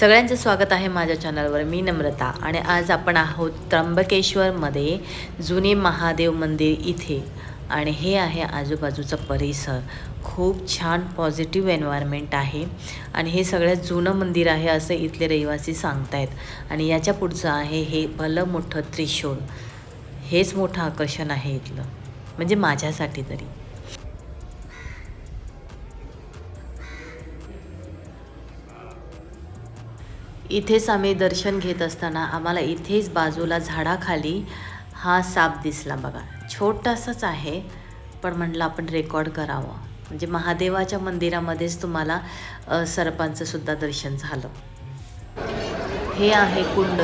सगळ्यांचं स्वागत आहे माझ्या चॅनलवर. मी नम्रता आणि आज आपण आहोत त्र्यंबकेश्वरमध्ये जुने महादेव मंदिर इथे. आणि हे आहे आजूबाजूचा परिसर. खूप छान पॉझिटिव्ह एन्व्हायरमेंट आहे. आणि हे सगळ्यात जुनं मंदिर आहे असं इथले रहिवासी सांगतायत. आणि याच्या पुढचं आहे हे भलं मोठं त्रिशूळ. हेच मोठं आकर्षण आहे इथलं. म्हणजे माझ्यासाठी तरी. इथेच आम्ही दर्शन घेत असताना आम्हाला इथेच बाजूला झाडाखाली हा साप दिसला बघा. छोटासाच आहे पण म्हटलं आपण रेकॉर्ड करावं. म्हणजे महादेवाच्या मंदिरामध्येच तुम्हाला अ, सर्पांचं सुद्धा दर्शन झालं. हे आहे कुंड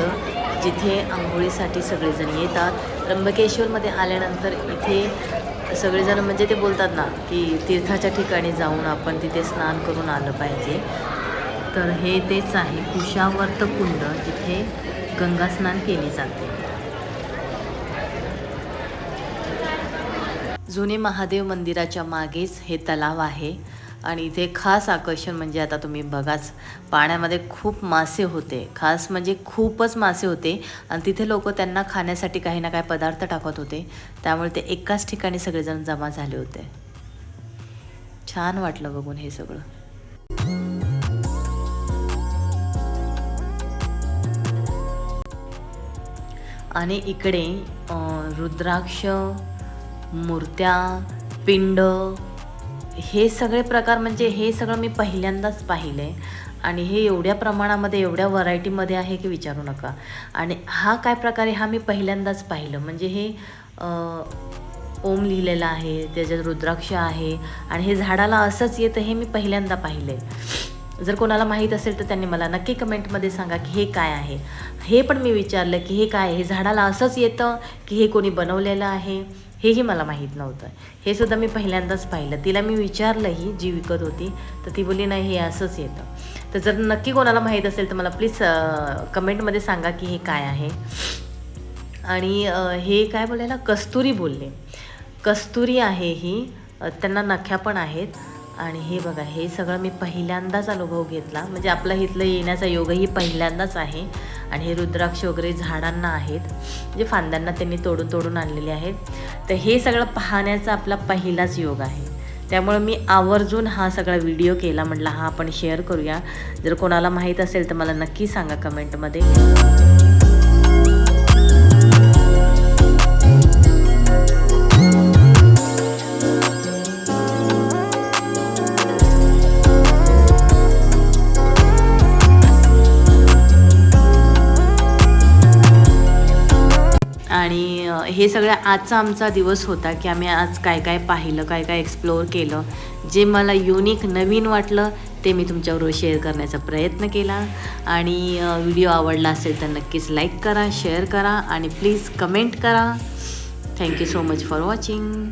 जिथे आंघोळीसाठी सगळेजण येतात. त्र्यंबकेश्वरमध्ये आल्यानंतर इथे सगळेजण म्हणजे ते बोलतात ना की तीर्थाच्या ठिकाणी जाऊन आपण तिथे स्नान करून आलं पाहिजे. तर हे तेच आहे कुशावर्त कुंड जिथे गंगास्नान केले जाते. जुने महादेव मंदिराच्या मागेच हे तलाव आहे आणि इथे खास आकर्षण म्हणजे आता तुम्ही बघाच पाण्यामध्ये खूप मासे होते. खास म्हणजे खूपच मासे होते आणि तिथे लोक त्यांना खाण्यासाठी काही ना काही पदार्थ टाकत होते. त्यामुळे ते एकाच ठिकाणी सगळेजण जमा झाले होते. छान वाटलं बघून हे सगळं. आणि इकडे रुद्राक्ष मूर्त्या पिंड हे सगळे प्रकार म्हणजे हे सगळं मी पहिल्यांदाच पाहिलं आहे आणि हे एवढ्या प्रमाणामध्ये एवढ्या व्हरायटीमध्ये आहे की विचारू नका. आणि हा काय प्रकार आहे हा मी पहिल्यांदाच पाहिलं. म्हणजे हे ओम लिहिलेलं आहे त्याच्यात रुद्राक्ष आहे आणि हे झाडाला असंच येतं हे मी पहिल्यांदा पाहिलं आहे जर कोणाला माहीत असेल तर त्यांनी मला नक्की कमेंटमध्ये सांगा की हे काय आहे. हे पण मी विचारलं की हे काय हे झाडाला असंच येतं की हे कोणी बनवलेलं आहे? हेही मला माहीत नव्हतं. हे सुद्धा मी पहिल्यांदाच पाहिलं. तिला मी विचारलंही जी विकत होती तर ती बोलली नाही हे असंच येतं. तर जर नक्की कोणाला माहीत असेल तर मला प्लीज कमेंटमध्ये सांगा की हे काय आहे. आणि हे काय बोलायला? कस्तुरी बोलले. कस्तुरी आहे ही. त्यांना नख्या पण आहेत. आणि हे बघा हे सगळं मी पहिल्यांदाच अनुभव घेतला. म्हणजे आपला इथलं येण्याचा योगही पहिल्यांदाच आहे. आणि हे रुद्राक्ष वगैरे झाडांना आहेत जे फांद्यांना त्यांनी तोडून तोडून आणलेले आहेत. तर हे सगळं पाहण्याचा आपला पहिलाच योग आहे. त्यामुळे मी आवर्जून हा सगळा व्हिडिओ केला म्हटला हा आपण शेअर करूया. जर कोणाला माहीत असेल तर मला नक्की सांगा कमेंटमध्ये. आणि हे सगळं आजचा आमचा दिवस होता की आम्ही आज काय काय पाहिलं काय काय एक्सप्लोअर केलं. जे मला युनिक नवीन वाटलं ते मी तुमच्याबरोबर शेअर करण्याचा प्रयत्न केला. आणि व्हिडिओ आवडला असेल तर नक्कीच लाईक करा शेअर करा आणि प्लीज कमेंट करा. Thank you so much for watching